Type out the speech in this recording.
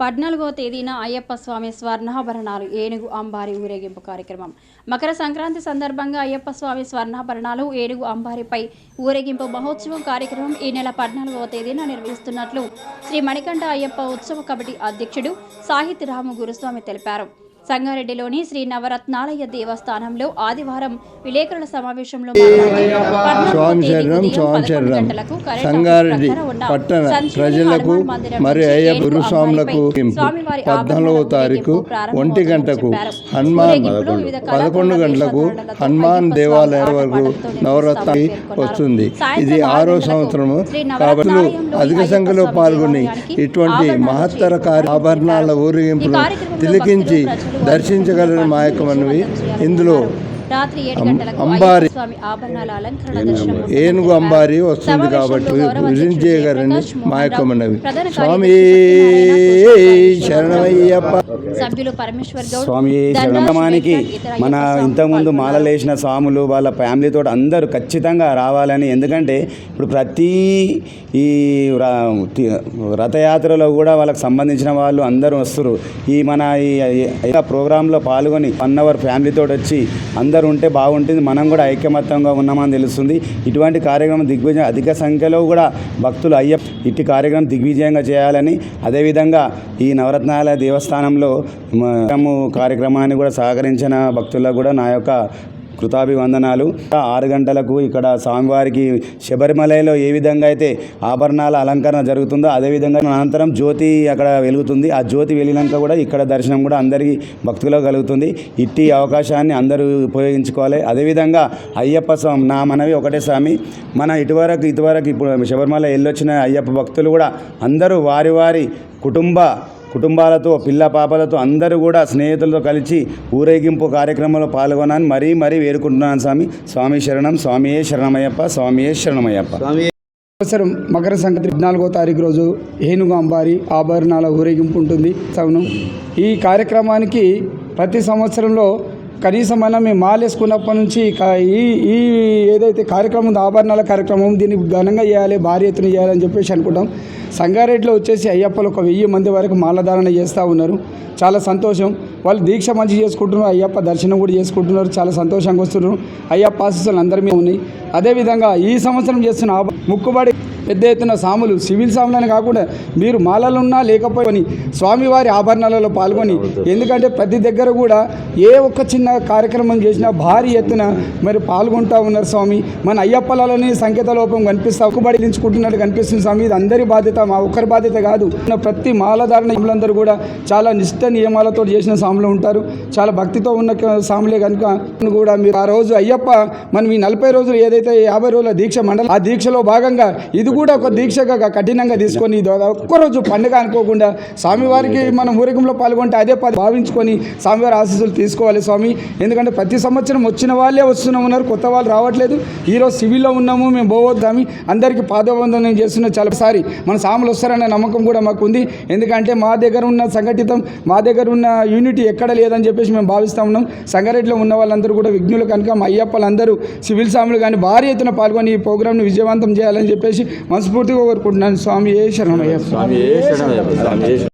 పద్నాలుగవ తేదీన అయ్యప్ప స్వామి స్వర్ణాభరణాలు ఏనుగు అంబారి ఊరేగింపు కార్యక్రమం. మకర సంక్రాంతి సందర్భంగా అయ్యప్ప స్వామి స్వర్ణాభరణాలు ఏనుగు అంబారిపై ఊరేగింపు మహోత్సవం కార్యక్రమం ఈ నెల పద్నాలుగవ తేదీన నిర్వహిస్తున్నట్లు శ్రీ మణికంఠ అయ్యప్ప ఉత్సవ కమిటీ అధ్యక్షుడు సాహిత్యరాము గురుస్వామి తెలిపారు. సంగారెడ్డిలోని శ్రీ నవరత్నాలయ దేవస్థానంలో ఆదివారం విలేకరుల సమావేశంలో శరణం సంగారెడ్డి పట్టణ ప్రజలకు మరియు అయ్యప్ప గురుస్వాములకు పద్నాలుగవ తారీఖు ఒంటి గంటకు హనుమాన్ పదకొండు గంటలకు హనుమాన్ దేవాలయం వరకు నవరత్న వస్తుంది. ఇది ఆరో సంవత్సరము. కాబట్టి అధిక సంఖ్యలో పాల్గొని ఇటువంటి మహత్తర కార్య ఆభరణాల ఊరేగింపును తిలకించి దర్శించగలరు మా యొక్క మనవి. ఇందులో అంబారి. ఏనుగు అంబారి. వస్తుంది కాబట్టి విజించేయగలని మా యొక్క మనవి. స్వామి శరణమయ్యప్ప. సభ్యులు పరమేశ్వర్ గౌడ్ స్వామి శరణమానికి మన ఇంతకుముందు స్వామి మాలలు వేసిన స్వాములు వాళ్ళ ఫ్యామిలీతో అందరూ ఖచ్చితంగా రావాలని. ఎందుకంటే ఇప్పుడు ప్రతి ఈ రథయాత్రలో కూడా వాళ్ళకి సంబంధించిన వాళ్ళు అందరూ వస్తారు. ఈ మన ఈ ప్రోగ్రాంలో పాల్గొని వన్ అవర్ ఫ్యామిలీతో వచ్చి అందరూ ఉంటే బాగుంటుంది. మనం కూడా ఐకమత్యంగా ఉన్నామని తెలుస్తుంది. ఇటువంటి కార్యక్రమం దిగ్విజయం అధిక సంఖ్యలో కూడా భక్తులు అయ్యప్ప ఇట్టి కార్యక్రమం దిగ్విజయంగా చేయాలని. అదేవిధంగా ఈ నవరత్నాల దేవస్థానంలో కార్యక్రమాన్ని కూడా సహకరించిన భక్తులకు కూడా నా యొక్క కృతాభివందనాలు. ఆరు గంటలకు ఇక్కడ స్వామివారికి శబరిమలలో ఏ విధంగా అయితే ఆభరణాల అలంకరణ జరుగుతుందో అదేవిధంగా అనంతరం జ్యోతి అక్కడ వెలుగుతుంది. ఆ జ్యోతి వెలిగినాక కూడా ఇక్కడ దర్శనం కూడా అందరికీ భక్తులకు కలుగుతుంది. ఇట్టి అవకాశాన్ని అందరూ ఉపయోగించుకోవాలి. అదేవిధంగా అయ్యప్ప స్వామి నా మనవి ఒకటే స్వామి మన ఇటువరకు ఇటువరకు ఇప్పుడు శబరిమల వెళ్ళొచ్చిన అయ్యప్ప భక్తులు కూడా అందరూ వారి వారి కుటుంబ కుటుంబాలతో పిల్ల పాపలతో అందరూ కూడా స్నేహితులతో కలిసి ఊరేగింపు కార్యక్రమంలో పాల్గొనాలని మరీ మరీ వేడుకుంటున్నాను స్వామి. స్వామి శరణం. స్వామియే శరణమయ్యప్ప. స్వామియే శరణమయ్యప్ప. సంవత్సరం మకర సంక్రాంతి పద్నాలుగో తారీఖు రోజు ఏనుగు అంబారి ఆభరణాల ఊరేగింపు ఉంటుంది. అవును. ఈ కార్యక్రమానికి ప్రతి సంవత్సరంలో కనీసం మనం మేము మాలేసుకున్నప్పటి నుంచి ఈ ఈ ఏదైతే కార్యక్రమం ఉందో ఆభరణాల కార్యక్రమం దీన్ని ఘనంగా చేయాలి భారీ ఎత్తున చేయాలని చెప్పేసి అనుకుంటాం. సంగారెడ్డిలో వచ్చేసి అయ్యప్పలు ఒక వెయ్యి మంది వరకు మాలధారణ చేస్తూ ఉన్నారు. చాలా సంతోషం. వాళ్ళు దీక్ష మంచి చేసుకుంటున్నారు. అయ్యప్ప దర్శనం కూడా చేసుకుంటున్నారు. చాలా సంతోషంగా వస్తున్నారు. అయ్యప్ప ఆశీస్సులు అందరి మీద ఉన్నాయి. అదేవిధంగా ఈ సంవత్సరం చేస్తున్న ముక్కుబడి పెద్ద ఎత్తున సాములు సివిల్ సాములని కాకుండా మీరు మాలలున్నా లేకపోయి స్వామివారి ఆభరణాలలో పాల్గొని ఎందుకంటే ప్రతి దగ్గర కూడా ఏ ఒక్క చిన్న కార్యక్రమం చేసినా భారీ ఎత్తున మరి పాల్గొంటూ ఉన్నారు స్వామి. మన అయ్యప్పలని సంకేత లోపం కనిపిస్తా ఒక్కబడిలించుకుంటున్నట్టు కనిపిస్తుంది స్వామి. ఇది అందరి బాధ్యత మా ఒక్కరి బాధ్యత కాదు. ప్రతి మాలధారణ కూడా చాలా నిష్ట నియమాలతో చేసిన సాములు ఉంటారు. చాలా భక్తితో ఉన్న సాములే కనుక కూడా మీరు ఆ రోజు అయ్యప్ప మనం ఈ నలభై రోజులు ఏదైతే యాభై రోజుల దీక్ష మండలం ఆ దీక్షలో భాగంగా ఇది కూడా ఒక దీక్షగా కఠినంగా తీసుకొని ఒక్కరోజు పండుగ అనుకోకుండా స్వామివారికి మనం ఊరేగంలో పాల్గొంటే అదే పది భావించుకొని స్వామివారి ఆశీస్సులు తీసుకోవాలి స్వామి. ఎందుకంటే ప్రతి సంవత్సరం వచ్చిన వాళ్ళే వస్తున్నాం ఉన్నారు కొత్త వాళ్ళు రావట్లేదు. ఈరోజు సివిల్లో ఉన్నాము మేము పోవద్దామి. అందరికీ పాదవందనం చేస్తున్న చాలాసారి మన సాములు వస్తారనే నమ్మకం కూడా మాకు ఉంది ఎందుకంటే మా దగ్గర ఉన్న సంఘటితం మా దగ్గర ఉన్న యూనిటీ ఎక్కడ లేదని చెప్పేసి మేము భావిస్తూ ఉన్నాం. సంగారెడ్డిలో ఉన్న వాళ్ళందరూ కూడా విఘ్నులు కనుక మా అయ్యప్పలందరూ సివిల్ సాములు కానీ భారీ ఎత్తున పాల్గొని ఈ ప్రోగ్రామ్ను విజయవంతం చేయాలని చెప్పేసి మనస్ఫూర్తిగా కోరుకుంటున్నాను. స్వామి ఏ శరణయ్య స్వామి ఏ శరణయ్య స్వామి